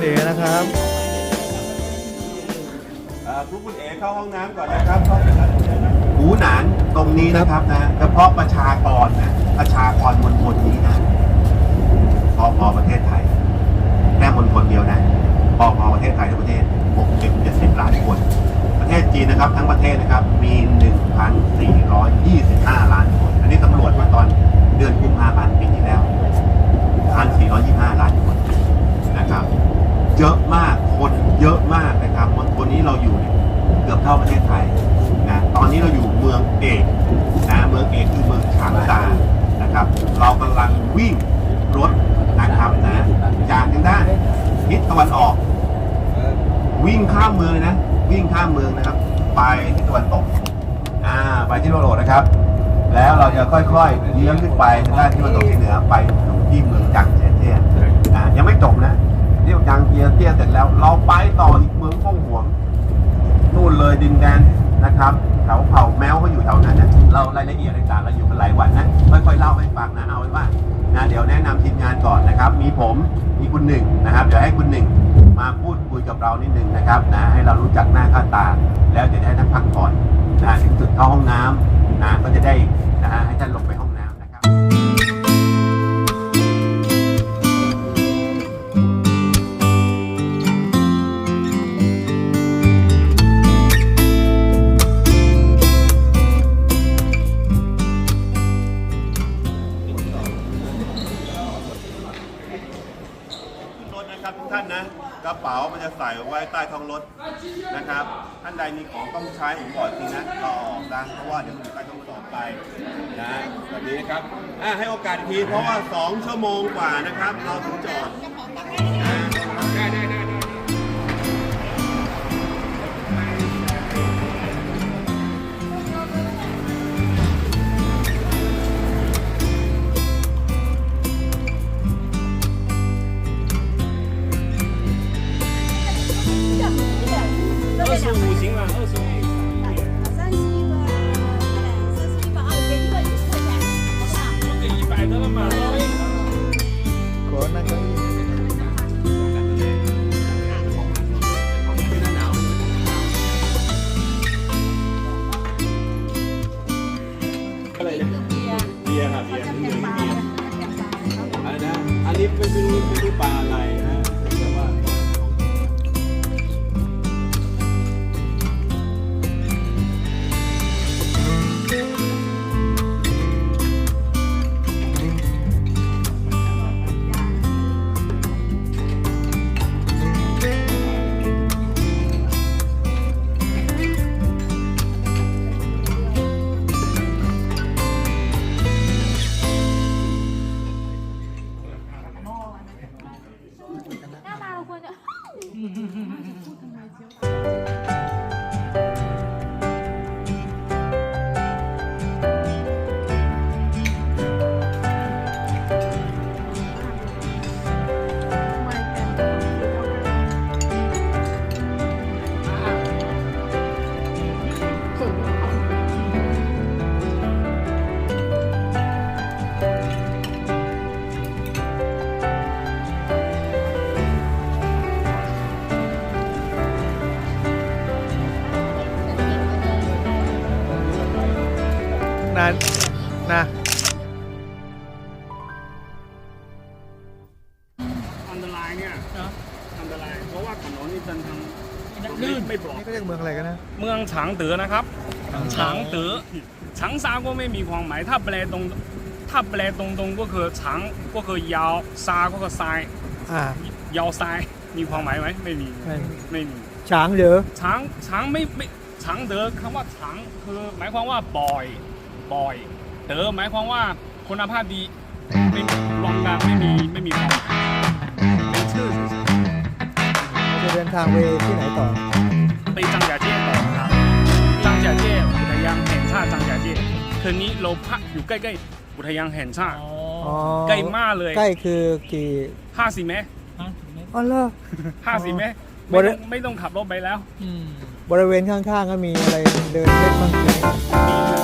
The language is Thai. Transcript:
เอ๋นะครับคุณคุณเอเข้าห้องน้ำก่อนนะครับเข้าไปครับหูหนานตรงนี้นะครับนะเฉพาะประชากรนะประชากรมณฑลนี้นะพอพอประเทศไทยแค่มณฑลเดียวนะพอพอประเทศไทยทั้งประเทศ60 70ล้านคน ประเทศจีนนะครับ ทั้งประเทศนะครับมี 1,425 ล้านคน อันนี้ตำรวจมาตอนเดือนกุมภาพันธ์ปีที่แล้ว1,425 ล้านคนนะครับ เยอะมาก คนเยอะมากนะครับมณฑลนี้เราอยู่เนี่ยเกือบเท่าประเทศไทยนะ ตอนนี้เราอยู่เมืองเอกนะเมืองเอกคือเมืองฉางซานนะครับ เรากำลังวิ่งรถนะครับนะจากทางด้านทิศตะวันออก วิ่งข้ามเมืองเลยนะ วิ่งข้ามเมืองนะครับ ไปทิศตะวันตกอ่าไปที่โรโรนะครับ แล้วเราจะค่อยๆเลี้ยงขึ้นไปทางด้านที่ตะวันตกเฉียงเหนือไปถึงที่เมืองจังเจียเจี้ยอ่ายังไม่จบนะเรียกจังเจียเจี้ยเสร็จแล้ว เราไปต่ออีกเมืองฟ่งหวงนู่นเลยดินแดนนะครับแถวเผ่าแมวเขาอยู่แถวนั้นนะเรารายละเอียดต่างๆเราอยู่กันหลายวันนะค่อยๆเล่าให้ฟังนะเอาไว้ว่านะเดี๋ยวแนะนำทีมงานก่อนนะครับ มีผมมีคุณหนึ่งนะครับเดี๋ยวให้คุณหนึ่ง มาพูดคุยกับเรานิดนึงนะครับนะให้เรารู้จักหน้าค่าตา แล้วจะได้นั่งพักผ่อนนะถึงจุดเข้าห้องน้ำนะก็จะได้นะฮะให้ท่านลงไปห้องามันจะใส่ไว้ใต้ท้องรถนะครับ ท่านใดมีของต้องใช้ผมบอกทีนะต่อออกดังเพราะว่าเดี๋ยวมันอยู่ใต้ท้องรถต่อไปนะแบบนี้นะครับอะให้โอกาสอีกทีเพราะว่า 2 ชั่วโมงกว่านะครับ เราถึงจอด 二十五行吗？二十五。三十一吧，三十一吧，我给一百九十块钱，好不好？我给一百的了嘛。có năng có gì Bia hả? Bia. Ada. Alif pun dulu dulu pala. นานนะอันตรายเนี่ยอันตรายเพราะว่าถนนนี่เดินทางลื่นไม่ปลอดนี่ก็เรียกเมืองอะไรกันนะ เมืองฉางเตือนะครับฉางเตือฉางซาก็ไม่มีความหมายถ้าแปลตรงถ้าแปลตรงๆก็คือฉางก็คือยาวซาก็คือทรายอ่ายาวทรายมีความหมายไหมไม่มีไม่ไม่มีช้างเหรือช้างช้างไม่ไม่ช้างเดอคำว่าช้างคือหมายความว่าบ่อย บ่อยเดอหมายความว่าคุณภาพดีไม่มีรองดังไม่มีไม่มีความหมายเป็นชื่อเฉยเราจะเดินทางไปที่ไหนต่อๆไปจังหยาเจี้ยต่อครับจังหยาเจี้ยอุทยานแห่งชาติจังหยาเจี้ยคืนนี้เราพักอยู่ใกล้ๆอุทยานแห่งชาติอ๋อใกล้มากเลยใกล้คือกี่ห้าสิบเมตรอ๋อเหรอห้าสิบเมตรบไม่ริต้องไม่ต้องขับรถไปแล้วบริเวณข้างๆก็มีอะไรเดินเล่นบ้างไหมมี